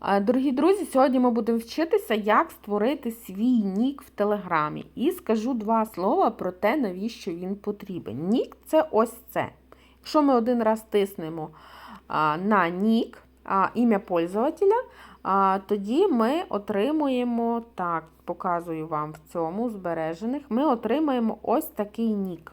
Дорогі друзі, сьогодні ми будемо вчитися, як створити свій нік в Телеграмі. І скажу два слова про те, навіщо він потрібен. Нік це ось це. Якщо ми один раз тиснемо на нік, ім'я пользователя, тоді ми отримуємо, так, показую вам в цьому збережених, ми отримаємо ось такий нік.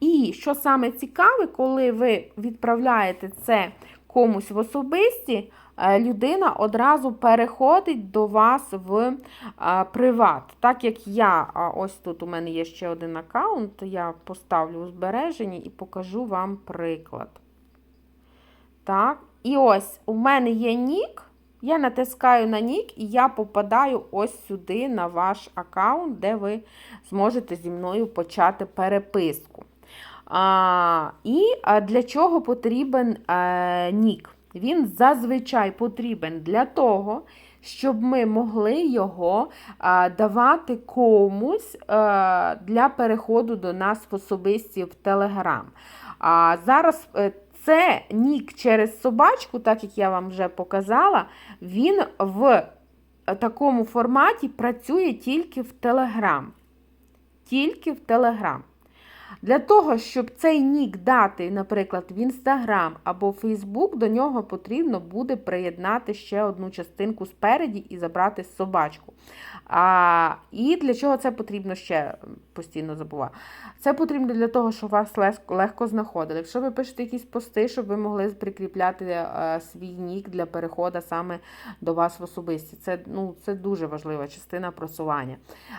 І що саме цікаве, коли ви відправляєте це комусь в особисті, е, людина одразу переходить до вас в е, приват. Так як я, ось тут у мене є ще один аккаунт, я поставлю у збереженні і покажу вам приклад. Так, і ось у мене є нік. Я натискаю на нік, і я попадаю ось сюди на ваш аккаунт, де ви зможете зі мною почати переписку. А, І для чого потрібен а, нік? Він зазвичай потрібен для того, щоб ми могли його а, давати комусь а, для переходу до нас в особисті в Телеграм. А зараз е, це нік через собачку, так як я вам вже показала, він в такому форматі працює тільки в Телеграм. Тільки в Телеграм. Для того, щоб цей нік дати, наприклад, в Інстаграм або Фейсбук, до нього потрібно буде приєднати ще одну частинку спереді і забрати собачку. А, І для чого це потрібно ще постійно забуваю. Це потрібно для того, щоб вас легко, знаходили. Якщо ви пишете якісь пости, щоб ви могли прикріпляти е, свій нік для переходу саме до вас в особисті. Це ну, це дуже важлива частина просування.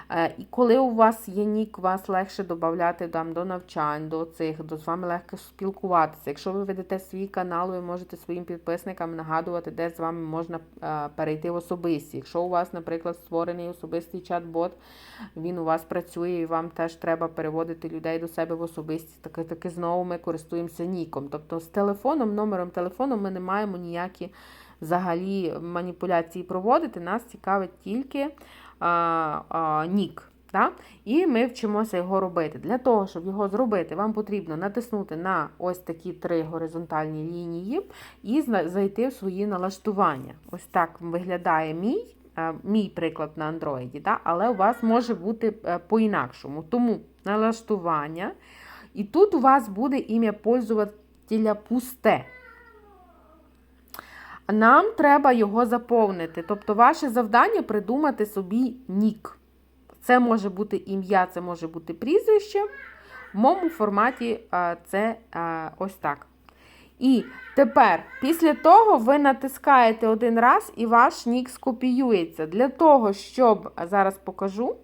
Е, І коли у вас є нік, вас легше додати до навчань, до цих, до з вами легко спілкуватися. Якщо ви ведете свій канал, ви можете своїм підписникам нагадувати, де з вами можна е, перейти в особисті. Якщо у вас, наприклад, створений особистий чат-бот, він у вас працює і вам теж треба переводити людей до себе в особисті. Таки, таки знову ми користуємося ніком. Тобто з телефоном, номером телефону ми не маємо ніякі взагалі маніпуляції проводити. Нас цікавить тільки а, а, нік. Да? І ми вчимося його робити. Для того, щоб його зробити, вам потрібно натиснути на ось такі три горизонтальні лінії і зайти в свої налаштування. Ось так виглядає мій. Мій приклад на Android, да? але у вас може бути е, по-інакшому. Тому налаштування. І тут у вас буде ім'я пользователя пусте. Нам треба його заповнити. Тобто, ваше завдання придумати собі нік. Це може бути ім'я, це може бути прізвище. В моєму форматі це ось так. І тепер, після того, ви натискаєте один раз і ваш нік скопіюється. Для того, щоб, зараз покажу,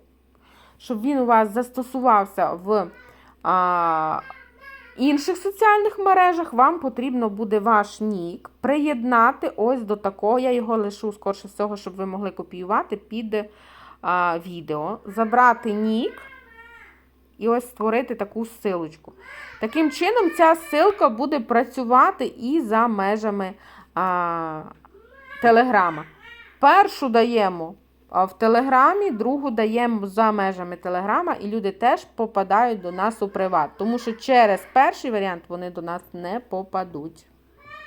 щоб він у вас застосувався в а, інших соціальних мережах, вам потрібно буде ваш нік приєднати ось до такого. Я його лишу, скорше всього, щоб ви могли копіювати під а, відео. Забрати нік. І ось створити таку ссилочку. Таким чином, ця ссилка буде працювати і за межами а, Телеграма. Першу даємо в Телеграмі, другу даємо за межами Телеграма, і люди теж попадають до нас у приват. Тому що через перший варіант вони до нас не попадуть.